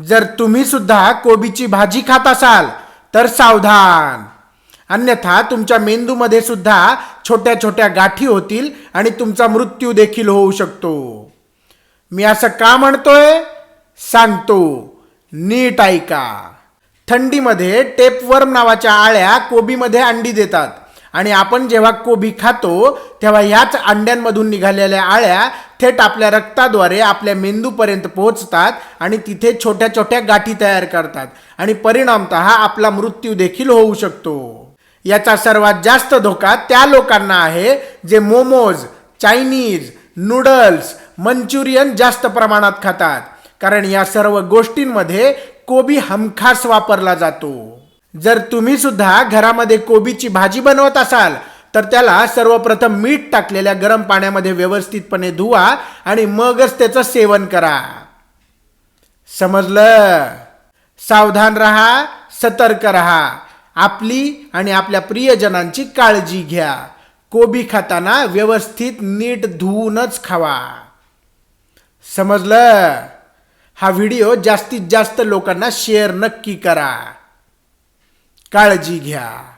जर तुम्ही सुद्धा कोबीची भाजी खात असाल तर सावधान. अन्यथा तुमच्या मेंदूमध्ये सुद्धा छोट्या छोट्या गाठी होतील आणि तुमचा मृत्यू देखील होऊ शकतो. मी असं का म्हणतोय? सांगतो. नीट ऐका. थंडीमध्ये टेपवर्म नावाच्या आळ्या कोबीमध्ये अंडी देतात. आणि आपण जेव्हा कोबी खातो तेव्हा ह्याच अंड्यांमधून निघालेल्या आळ्या थेट आपल्या रक्ताद्वारे आपल्या मेंदूपर्यंत पोहोचतात आणि तिथे छोट्या छोट्या गाठी तयार करतात. आणि परिणामत आपला मृत्यू देखील होऊ शकतो. याचा सर्वात जास्त धोका त्या लोकांना आहे जे मोमोज चायनीज नूडल्स मंचुरियन जास्त प्रमाणात खातात. कारण या सर्व गोष्टींमध्ये कोबी हमखास वापरला जातो. जर तुम्ही सुद्धा घरामध्ये कोबीची भाजी बनवत असाल तर त्याला सर्वप्रथम मीठ टाकलेल्या गरम पाण्यामध्ये व्यवस्थितपणे धुवा आणि मगच त्याचं सेवन करा. समजलं? सावधान रहा सतर्क रहा. आपली आणि आपल्या प्रियजनांची काळजी घ्या. कोबी खाताना व्यवस्थित नीट धुवूनच खावा. समजलं? हा व्हिडिओ जास्तीत जास्त लोकांना शेअर नक्की करा. काळजी घ्या.